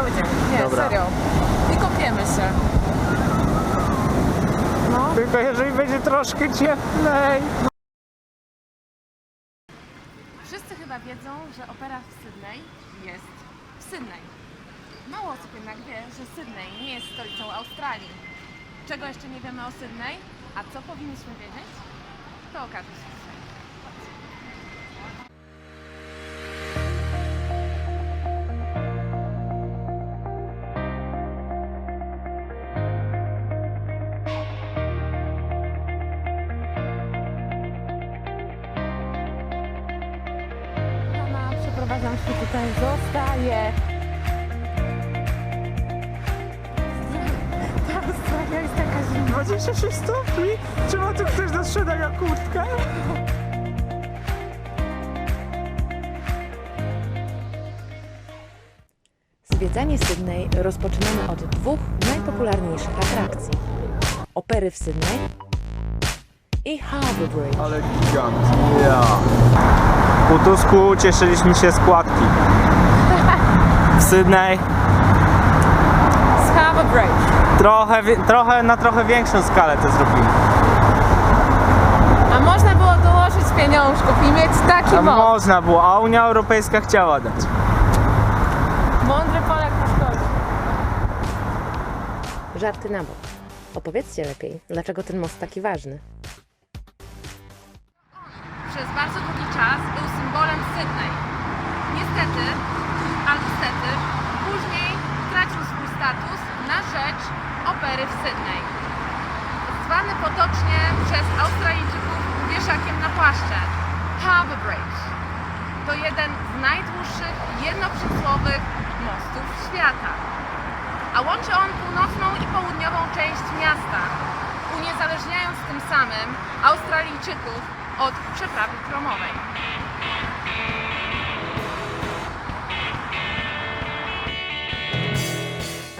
cały dzień. Nie, Dobra. serio. I kopiemy się. No. Tylko jeżeli będzie troszkę cieplej. Wszyscy chyba wiedzą, że opera w Sydney jest w Sydney. Mało osób jednak wie, że Sydney nie jest stolicą Australii. Czego jeszcze nie wiemy o Sydney? A co powinniśmy wiedzieć? To okaże się przeprowadzam się tutaj, zostaje. Ta Australia jest taka zimna. 26 stopni? Czemu tu chcesz do sprzedania kurtkę? Zwiedzanie Sydney rozpoczynamy od dwóch najpopularniejszych atrakcji. Opery w Sydney i Harbour Bridge. Ale gigant. Ja. Po Tusku cieszyliśmy się z kładki. W Sydney Z Harbour Bridge. trochę, wi- trochę na trochę większą skalę to zrobili. A można było dołożyć pieniążków i mieć taki A most. można było, a Unia Europejska chciała dać. Mądry Polak nie szkodzi. Żarty na bok. Opowiedzcie lepiej, dlaczego ten most taki ważny. Przez bardzo długi czas był symbolem Sydney. Niestety, albo stety, później tracił swój status na rzecz opery w Sydney. Zwany potocznie przez Australijczyków wieszakiem na płaszcze Harbour Bridge. To jeden z najdłuższych jednoprzysłowych mostów świata. A łączy on północną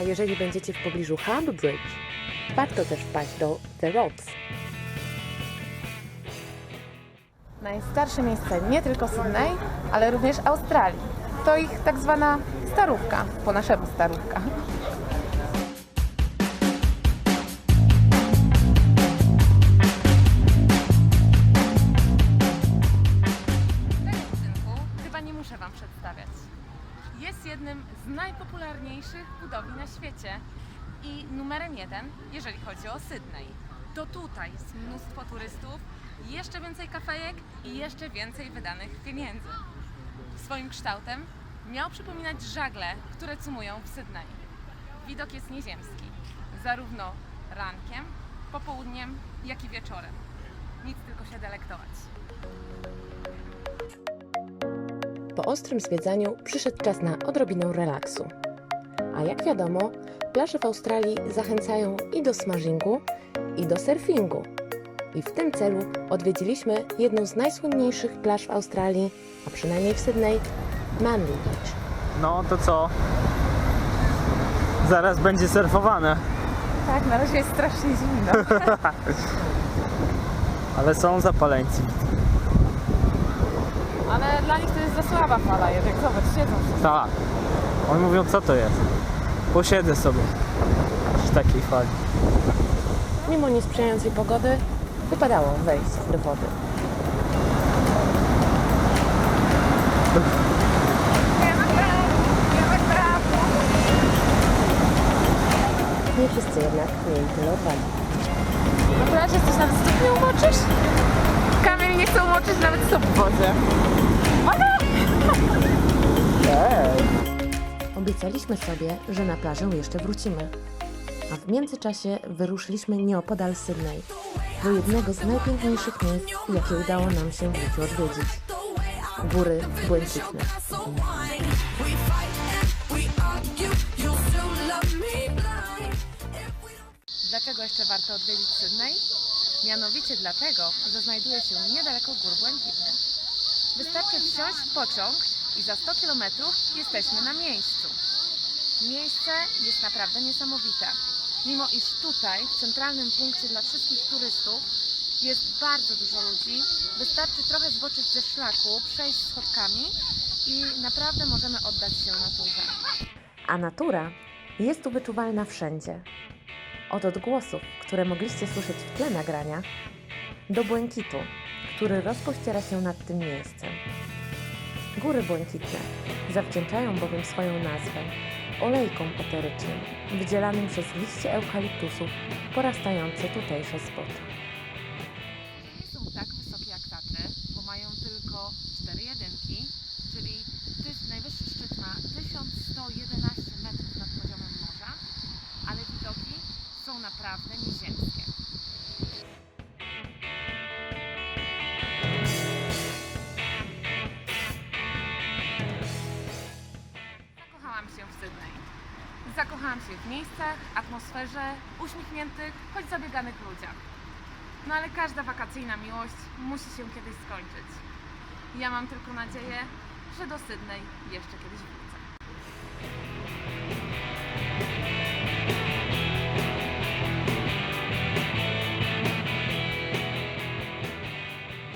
A jeżeli będziecie w pobliżu Harbour Bridge, warto też wpaść do The Rocks. Najstarsze miejsce nie tylko Sydney, ale również Australii. To ich tak zwana starówka, po naszemu starówka. Jest jednym z najpopularniejszych budowli na świecie i numerem jeden, jeżeli chodzi o Sydney. To tutaj jest mnóstwo turystów, jeszcze więcej kafejek i jeszcze więcej wydanych pieniędzy. Swoim kształtem miał przypominać żagle, które cumują w Sydney. Widok jest nieziemski, zarówno rankiem, popołudniem, jak i wieczorem. Nic tylko się delektować. Ostrym zwiedzaniu przyszedł czas na odrobinę relaksu. A jak wiadomo, plaże w Australii zachęcają i do smażingu, i do surfingu. I w tym celu odwiedziliśmy jedną z najsłynniejszych plaż w Australii, a przynajmniej w Sydney, Manly Beach. No to co? Zaraz będzie surfowane, Tak, na razie jest strasznie zimno. ale są zapaleńcy. Ale dla nich to jest za słaba fala, jednak zobacz, siedzą wszyscy. Tak. Oni mówią, co to jest? Posiedzę sobie przy takiej fali. Mimo niesprzyjającej pogody, wypadało wejść do wody. Nie wszyscy jednak mieli tyle odwagi. Na plaży coś nawet stóp nie umoczysz? Kamil nie chce umoczyć nawet stóp w wodzie. Obiecaliśmy sobie, że na plażę jeszcze wrócimy. A w międzyczasie wyruszyliśmy nieopodal Sydney, do jednego z najpiękniejszych miejsc, jakie udało nam się w życiu odwiedzić. Góry Błękitne. Dlaczego jeszcze warto odwiedzić Sydney? Mianowicie dlatego, że znajduje się niedaleko Gór Błękitnych. Wystarczy wsiąść w pociąg i za 100 km jesteśmy na miejscu. Miejsce jest naprawdę niesamowite. Mimo iż tutaj, w centralnym punkcie dla wszystkich turystów, jest bardzo dużo ludzi, wystarczy trochę zboczyć ze szlaku, przejść schodkami i naprawdę możemy oddać się naturze. A natura jest tu wyczuwalna wszędzie. Od odgłosów, które mogliście słyszeć w tle nagrania, do błękitu, który rozpościera się nad tym miejscem. Góry błękitne zawdzięczają bowiem swoją nazwę olejkom eterycznym, wydzielanym przez liście eukaliptusów porastające tutejsze zbocze. Nie są tak wysokie jak Tatry, bo mają tylko 4 jedynki, czyli najwyższy szczyt ma 1111 metrów nad poziomem morza, ale widoki są naprawdę nieziemskie. Zakochałam się w miejscach, atmosferze, uśmiechniętych, choć zabieganych ludziach. No ale każda wakacyjna miłość musi się kiedyś skończyć. Ja mam tylko nadzieję, że do Sydney jeszcze kiedyś wrócę.